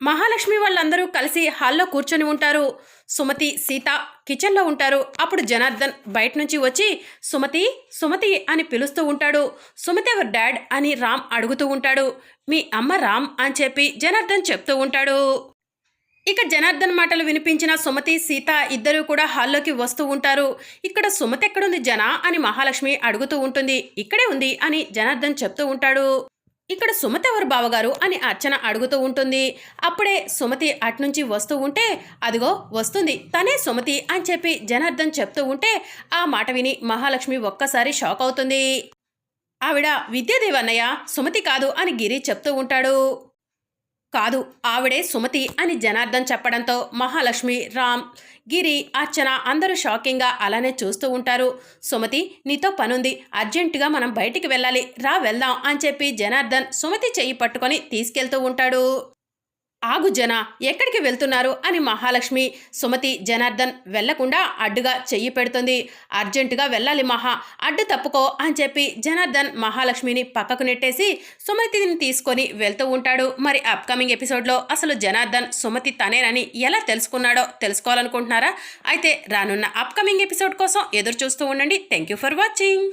మహాలక్ష్మి వాళ్ళందరూ కలిసి హాల్లో కూర్చొని ఉంటారు. సుమతి సీత కిచెన్లో ఉంటారు. అప్పుడు జనార్దన్ బయట నుంచి వచ్చి సుమతి సుమతి అని పిలుస్తూ ఉంటాడు. సుమతి ఎవర్ డాడ్ అని రామ్ అడుగుతూ ఉంటాడు. మీ అమ్మ రామ్ అని చెప్పి జనార్దన్ చెప్తూ ఉంటాడు. ఇక జనార్దన్ మాటలు వినిపించిన సుమతి సీత ఇద్దరూ కూడా హాల్లోకి వస్తూ ఉంటారు. ఇక్కడ సుమతి ఎక్కడుంది జన అని మహాలక్ష్మి అడుగుతూ ఉంటుంది. ఇక్కడే ఉంది అని జనార్దన్ చెప్తూ ఉంటాడు. ఇక్కడ సుమతి ఎవరు బావగారు అని అర్చన అడుగుతూ ఉంటుంది. అప్పుడే సుమతి అట్నుంచి వస్తూ ఉంటే అదిగో వస్తుంది తనే సుమతి అని చెప్పి జనార్దన్ చెప్తూ ఉంటే ఆ మాట విని మహాలక్ష్మి ఒక్కసారి షాక్ అవుతుంది. ఆవిడ విద్యాదేవన్నయ్య సుమతి కాదు అని గిరి చెప్తూ ఉంటాడు. కాదు. ఆవిడే సుమతి అని జనార్దన్ చెప్పడంతో మహాలక్ష్మి రామ్ గిరి అర్చన అందరూ షాకింగ్గా అలానే చూస్తూ ఉంటారు. సుమతి నీతో పనుంది. అర్జెంటుగా మనం బయటికి వెళ్ళాలి. రా వెళ్దాం అని చెప్పి జనార్దన్ సుమతి చెయ్యి పట్టుకొని తీసుకెళ్తూ ఉంటాడు. ఆగు జన ఎక్కడికి వెళ్తున్నారు? అని మహాలక్ష్మి సుమతి జనార్దన్ వెళ్ళకుండా అడ్డుగా చెయ్యి పెడుతుంది. అర్జెంటుగా వెళ్ళాలి మహా అడ్డు తప్పుకో అని చెప్పి జనార్దన్ మహాలక్ష్మిని పక్కకు నెట్టేసి సుమతిని తీసుకొని వెళ్తూ ఉంటాడు. మరి అప్కమింగ్ ఎపిసోడ్లో అసలు జనార్దన్ సుమతి తనేనని ఎలా తెలుసుకున్నాడో తెలుసుకోవాలనుకుంటున్నారా? అయితే రానున్న అప్కమింగ్ ఎపిసోడ్ కోసం ఎదురు చూస్తూ ఉండండి. Thank you for watching